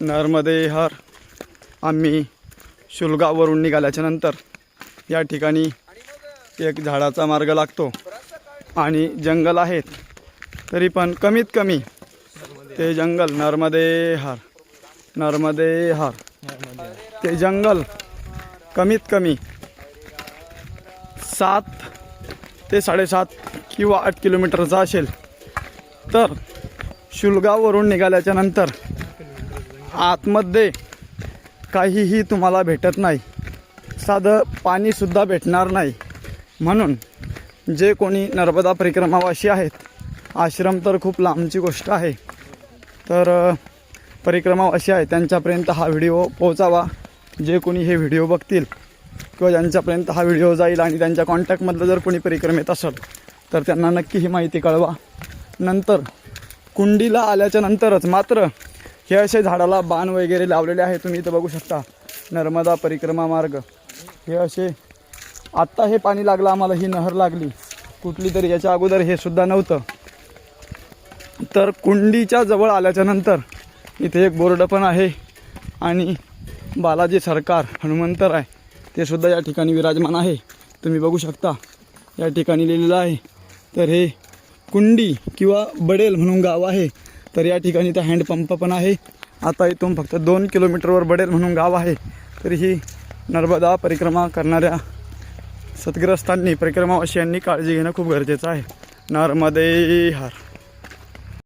नर्मदे हर. आम्ही शुल्गावरून निघाल्याच्या नंतर या ठिकाणी एक झाडाचा मार्ग लागतो. आणि जंगल आहेत. तरी पण कमीत कमी ते जंगल नर्मदे हार. नर्मदे हार. ते जंगल कमीत कमी सात ते साडेसात किंवा आठ किलोमीटरचा असेल. तर शुल्गावरून निघाल्याच्या नंतर आतमध्ये काहीही तुम्हाला भेटत नाही. साधं पाणीसुद्धा भेटणार नाही. म्हणून जे कोणी नर्मदा परिक्रमावाशी आहेत आश्रम तर खूप लांबची गोष्ट आहे तर परिक्रमावाशी आहे त्यांच्यापर्यंत हा व्हिडिओ पोहोचावा. जे कोणी हे व्हिडिओ बघतील किंवा ज्यांच्यापर्यंत हा व्हिडिओ जाईल आणि त्यांच्या कॉन्टॅक्टमधलं जर कोणी परिक्रमेत असेल तर त्यांना नक्की ही माहिती कळवा. नंतर कुंडीला आल्याच्या नंतरच मात्र हे असे झाडाला बाण वगैरे लावलेले आहे तुम्ही इथं बघू शकता. नर्मदा परिक्रमा मार्ग. हे असे आत्ता हे पाणी लागलं आम्हाला ही नहर लागली. कुठली तरी याच्या अगोदर हे सुद्धा नव्हतं. तर कुंडीच्या जवळ आल्याच्यानंतर इथे एक बोर्ड पण आहे आणि बालाजी सरकार हनुमंतर आहे. ते सुद्धा या ठिकाणी विराजमान आहे. तुम्ही बघू शकता या ठिकाणी लिहिलेलं आहे. तर हे कुंडी किंवा बडेल म्हणून गाव आहे. तर या ठिकाणी तर हँडपंप पण आहे. आता इथून फक्त दोन किलोमीटरवर बडेल म्हणून गाव आहे. तर ही नर्मदा परिक्रमा करणाऱ्या सद्ग्रस्तांनी परिक्रमावासियांनी काळजी घेणं खूप गरजेचं आहे. नर्मदे हार.